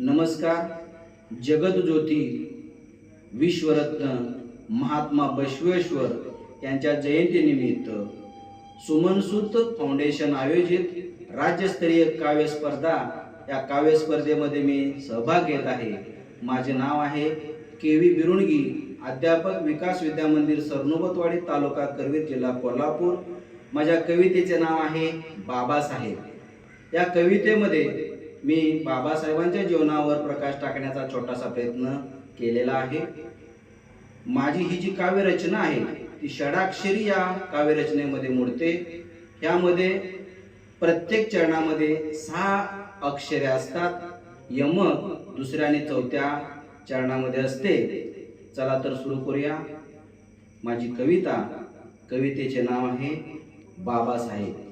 नमस्कार जगतज्योती विश्वरत्न महात्मा बसवेश्वर यांच्या जयंतीनिमित्त सुमनसूत फाउंडेशन आयोजित राज्यस्तरीय काव्य स्पर्धा या काव्य स्पर्धेमध्ये मी सहभाग घेत आहे. माझे नाव आहे के व्ही बिरुणगी अध्यापक विकास विद्या मंदिर सरनोबतवाडी तालुका करवीर जिल्हा कोल्हापूर. माझ्या कवितेचे नाव आहे बाबासाहेब. या कवितेमध्ये मी बाबासाहेबांच्या जीवनावर प्रकाश टाकण्याचा छोटासा प्रयत्न केलेला आहे. माझी ही जी काव्यरचना आहे ती षडाक्षरी या काव्यरचनेमध्ये मोडते. यामध्ये प्रत्येक चरणामध्ये सहा अक्षरे असतात. यमक दुसऱ्या आणि चौथ्या चरणामध्ये असते. चला तर सुरू करूया. माझी कविता कवितेचे नाव आहे बाबासाहेब.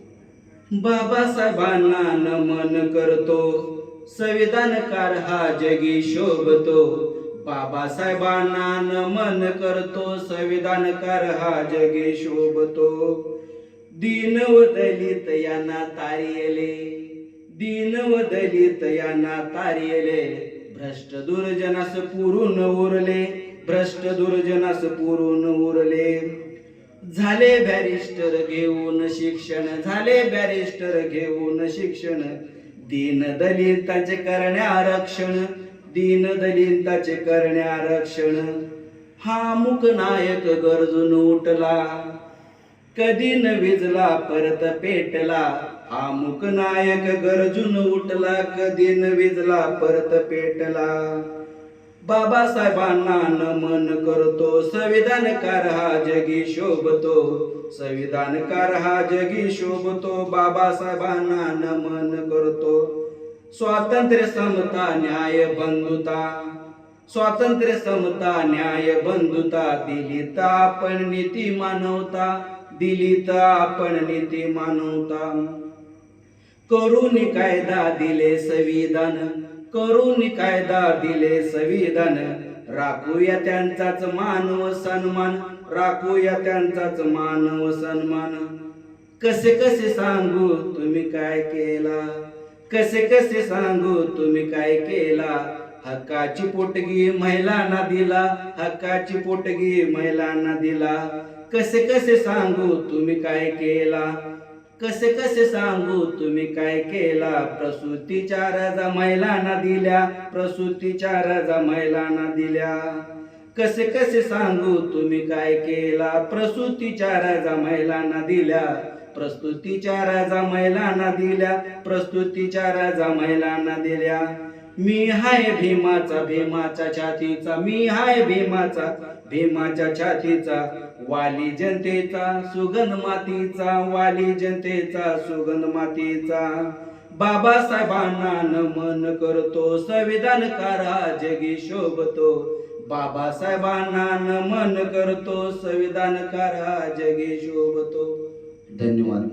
बाबासाहेबांना नमन करतो. संविधानकार हा जगी शोभतो. बाबासाहेबांना नमन करतो. संविधानकार हा जगी शोभतो. दीन व दलित यांना तारियले. दीन व दलित यांना तारियले. भ्रष्ट दुर्जनास पुरून उरले. भ्रष्ट दुर्जनास पुरून उरले. झाले बॅरिस्टर घेऊन शिक्षण झाले बॅरिस्टर घेऊन शिक्षण. दीन दलितांचे करणे आरक्षण दीन दलितांचे करणे आरक्षण. हा मुक नायक गरजून उठला कधी न विजला परत पेटला. हा मुक नायक गरजून उठला कधी न विजला परत पेटला. बाबासाहेबांना नमन करतो. संविधानकार हा जगी शोभतो. संविधानकार हा जगी शोभतो. बाबासाहेबांना नमन करतो. स्वातंत्र्य समता न्याय बंधुता. स्वातंत्र्य समता न्याय बंधुता दिली तर आपण नीती मानवता. दिली तर आपण नीती मानवता. करून कायदा दिले संविधान. करून कायदा दिले संविधान. राखूया त्यांचाच मानव सन्मान राखूया त्यांचाच मानव सन्मान. कसे कसे सांगू तुम्ही काय केला? कसे कसे सांगू तुम्ही काय केला? हक्काची पोटगी महिलांना दिला हक्काची पोटगी महिलांना दिला. कसे कसे सांगू तुम्ही काय केला? कसे कसे सांगू? तुम्ही काय केला? प्रसूतीच्या रजा महिलांना दिल्या. प्रसूतीच्या रजा महिलांना दिल्या. कसे कसे सांगू? तुम्ही काय केला? प्रसूतीच्या रजा महिलांना दिल्या. प्रस्तुतीच्या राजा महिलांना दिल्या प्रस्तुतीच्या राजा महिलांना दिल्या. मी हाय भीमाचा भीमाच्या छातीचा मी हाय भीमाचा भीमाच्या छातीचा वाली जनतेचा सुगंध मातीचा वाली जनतेचा सुगंध मातीचा. बाबासाहेबांना नमन करतो संविधानकार हा जगी शोभतो. बाबासाहेबांना नमन करतो संविधानकार हा जगी शोभतो. धन्यवाद